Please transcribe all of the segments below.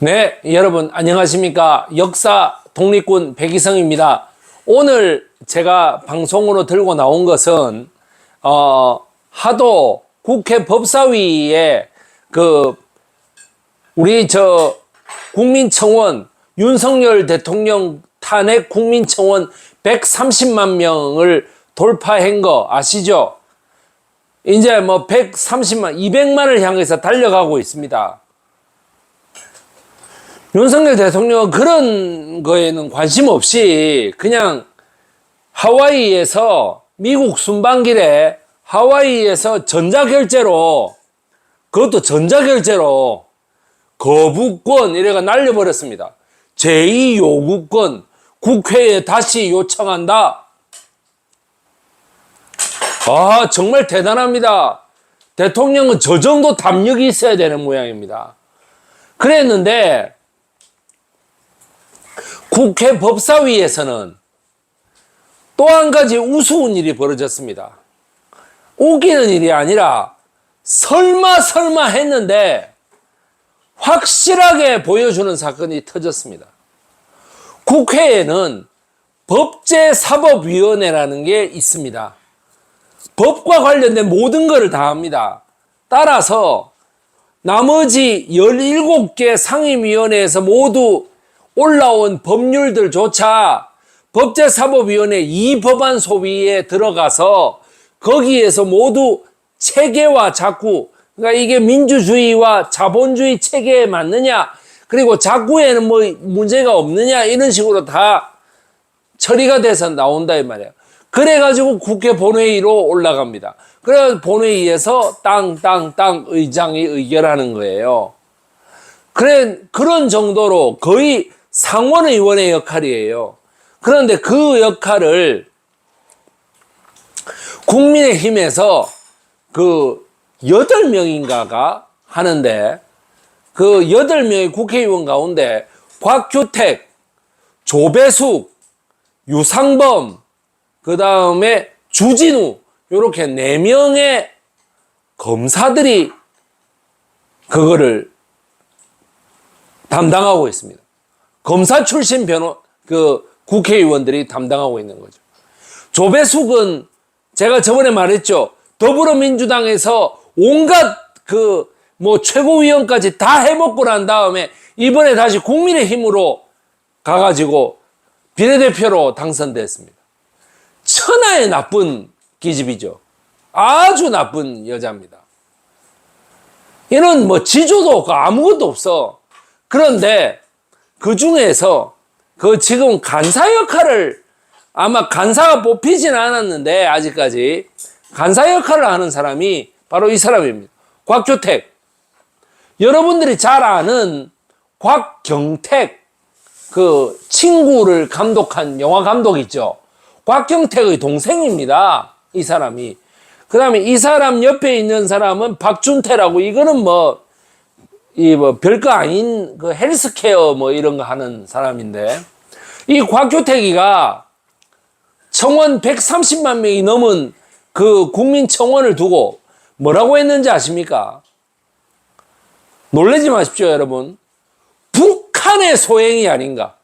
네, 여러분 안녕하십니까? 역사 독립군 백이성입니다. 오늘 제가 방송으로 들고 나온 것은 어, 하도 국회 법사위에 그 우리 저 국민청원 윤석열 대통령 탄핵 국민청원 130만 명을 돌파한 거 아시죠? 이제 뭐 130만, 200만을 향해서 달려가고 있습니다. 윤석열 대통령은 그런 거에는 관심 없이 그냥 하와이에서 미국 순방길에 하와이에서 전자결제로 그것도 전자결제로 거부권 이래가 날려버렸습니다. 제2요구권 국회에 다시 요청한다. 아, 정말 대단합니다. 대통령은 저 정도 담력이 있어야 되는 모양입니다. 그랬는데 국회 법사위에서는 또 한 가지 우스운 일이 벌어졌습니다. 웃기는 일이 아니라 설마 설마 했는데 확실하게 보여주는 사건이 터졌습니다. 국회에는 법제사법위원회라는 게 있습니다. 법과 관련된 모든 것을 다 합니다. 따라서 나머지 17개 상임위원회에서 모두 올라온 법률들조차 법제사법위원회 이 법안 소위에 들어가서 거기에서 모두 체계와 자꾸 그러니까 이게 민주주의와 자본주의 체계에 맞느냐 그리고 자꾸에는 뭐 문제가 없느냐 이런 식으로 다 처리가 돼서 나온다 이 말이에요. 그래가지고 국회 본회의로 올라갑니다. 그래 본회의에서 땅땅땅 의장이 의결하는 거예요. 그래 그런 정도로 거의 상원의원의 역할이에요. 그런데 그 역할을 국민의힘에서 그 여덟 명인가가 하는데 그 여덟 명의 국회의원 가운데 곽규택, 조배숙, 유상범, 그 다음에 주진우 이렇게 네 명의 검사들이 그거를 담당하고 있습니다. 검사 출신 변호 그 국회의원들이 담당하고 있는 거죠. 조배숙은 제가 저번에 말했죠. 더불어민주당에서 온갖 그 뭐 최고위원까지 다 해먹고 난 다음에 이번에 다시 국민의힘으로 가가지고 비례대표로 당선됐습니다. 천하의 나쁜 기집이죠. 아주 나쁜 여자입니다. 얘는 뭐 지조도 없고 아무것도 없어. 그런데 그 중에서 그 지금 간사 역할을 아마 간사가 뽑히진 않았는데 아직까지 간사 역할을 하는 사람이 바로 이 사람입니다. 곽규택. 여러분들이 잘 아는 곽경택 그 친구를 감독한 영화 감독 있죠. 곽경택의 동생입니다. 이 사람이. 그 다음에 이 사람 옆에 있는 사람은 박준태라고 이거는 뭐, 이 뭐 별거 아닌 그 헬스케어 뭐 이런 거 하는 사람인데 이 곽규택이가 청원 130만 명이 넘은 그 국민 청원을 두고 뭐라고 했는지 아십니까? 놀라지 마십시오, 여러분. 북한의 소행이 아닌가.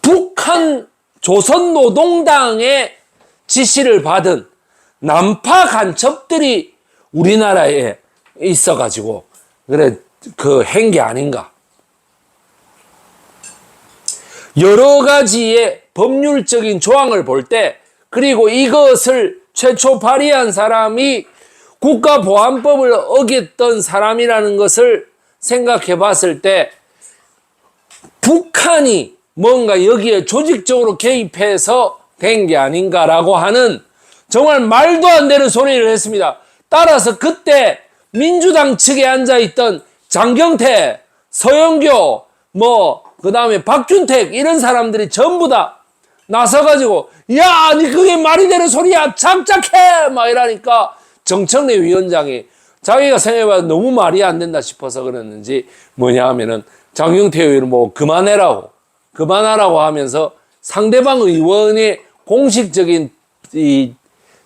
북한 조선노동당의 지시를 받은 남파 간첩들이 우리나라에 있어가지고, 그래, 그, 한 게 아닌가. 여러 가지의 법률적인 조항을 볼 때, 그리고 이것을 최초 발의한 사람이 국가보안법을 어겼던 사람이라는 것을 생각해 봤을 때, 북한이 뭔가 여기에 조직적으로 개입해서 된 게 아닌가라고 하는 정말 말도 안 되는 소리를 했습니다. 따라서 그때 민주당 측에 앉아 있던 장경태, 서영교, 뭐, 그 다음에 박준택, 이런 사람들이 전부 다 나서가지고, 야, 니 그게 말이 되는 소리야! 잠짝해! 막 이러니까 정청래 위원장이 자기가 생각해봐도 너무 말이 안 된다 싶어서 그랬는지 뭐냐 하면은 장경태 의원은 뭐 그만해라고, 그만하라고 하면서 상대방 의원의 공식적인 이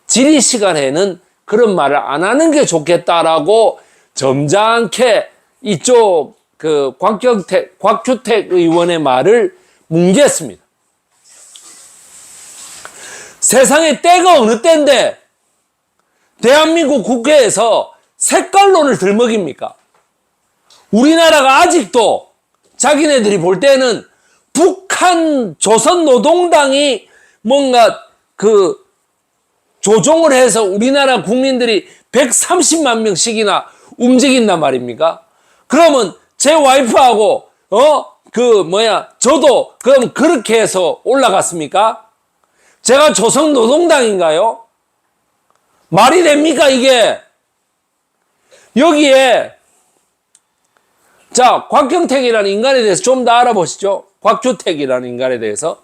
질의 시간에는 그런 말을 안 하는 게 좋겠다라고 점잖게 이쪽 그 곽경택, 곽규택 의원의 말을 뭉개했습니다. 세상에 때가 어느 때인데 대한민국 국회에서 색깔론을 들먹입니까? 우리나라가 아직도 자기네들이 볼 때는 북한 조선노동당이 뭔가 그 조종을 해서 우리나라 국민들이 130만 명씩이나 움직인단 말입니까? 그러면 제 와이프하고 어 그 뭐야 저도 그럼 그렇게 해서 올라갔습니까? 제가 조선노동당인가요? 말이 됩니까 이게? 여기에 자 곽경택이라는 인간에 대해서 좀 더 알아보시죠. 곽주택이라는 인간에 대해서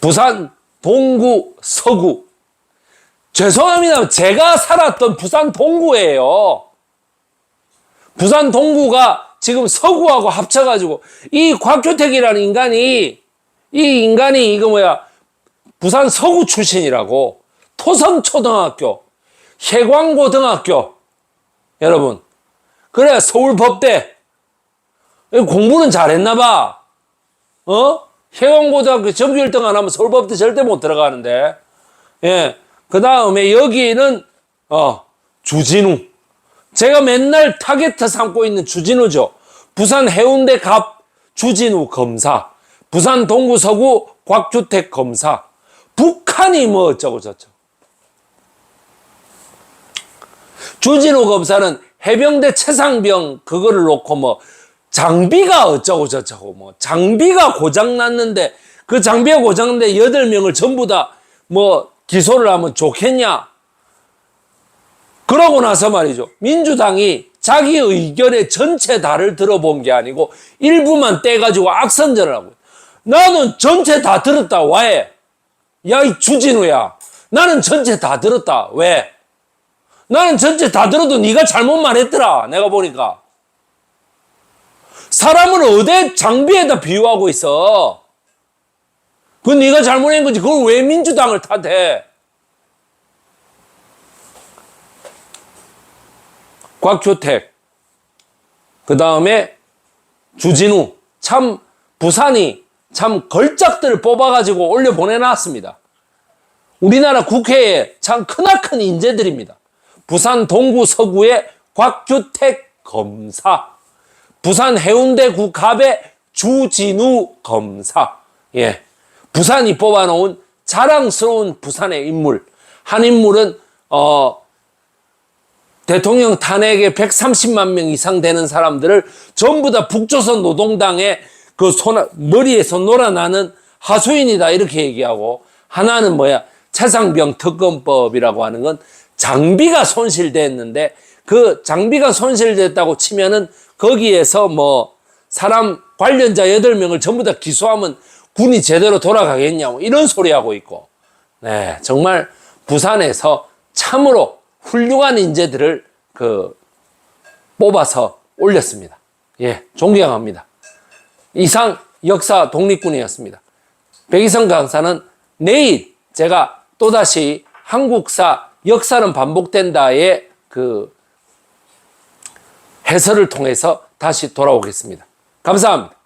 부산 동구 서구 죄송합니다. 제가 살았던 부산 동구예요. 부산 동구가 지금 서구하고 합쳐가지고 이 곽규택이라는 인간이 이 인간이 이거 뭐야 부산 서구 출신이라고 토성초등학교 해광고등학교 여러분 그래 서울법대 공부는 잘했나 봐 어? 해광고등학교 전교 1등 안 하면 서울법대 절대 못 들어가는데 예. 그 다음에 여기는, 어, 주진우. 제가 맨날 타겟 삼고 있는 주진우죠. 부산 해운대 갑 주진우 검사. 부산 동구 서구 곽주택 검사. 북한이 뭐 어쩌고 저쩌고. 주진우 검사는 해병대 최상병 그거를 놓고 뭐 장비가 어쩌고 저쩌고 뭐 장비가 고장 났는데 그 장비가 고장 났는데 여덟 명을 전부 다 뭐 기소를 하면 좋겠냐? 그러고 나서 말이죠. 민주당이 자기 의견의 전체 다를 들어본 게 아니고 일부만 떼가지고 악선전을 하고 나는 전체 다 들었다. 왜? 야, 이 주진우야. 나는 전체 다 들었다. 왜? 나는 전체 다 들어도 네가 잘못 말했더라. 내가 보니까. 사람을 어디 장비에다 비유하고 있어. 그건 네가 잘못한 거지. 그걸 왜 민주당을 탓해? 곽효택, 그 다음에 주진우, 참 부산이 참 걸작들을 뽑아가지고 올려 보내놨습니다. 우리나라 국회에 참 크나큰 인재들입니다. 부산 동구 서구의 곽규택 검사, 부산 해운대 국합의 주진우 검사, 예. 부산이 뽑아놓은 자랑스러운 부산의 인물. 한 인물은, 어, 대통령 탄핵에 130만 명 이상 되는 사람들을 전부 다 북조선 노동당의 그 손, 머리에서 놀아나는 하수인이다. 이렇게 얘기하고, 하나는 뭐야? 최상병 특검법이라고 하는 건 장비가 손실됐는데, 그 장비가 손실됐다고 치면은 거기에서 뭐, 사람 관련자 8명을 전부 다 기소하면 군이 제대로 돌아가겠냐고 이런 소리 하고 있고, 네, 정말 부산에서 참으로 훌륭한 인재들을 그 뽑아서 올렸습니다. 예, 존경합니다. 이상 역사 독립군이었습니다. 백이성 강사는 내일 제가 또다시 한국사 역사는 반복된다의 그 해설을 통해서 다시 돌아오겠습니다. 감사합니다.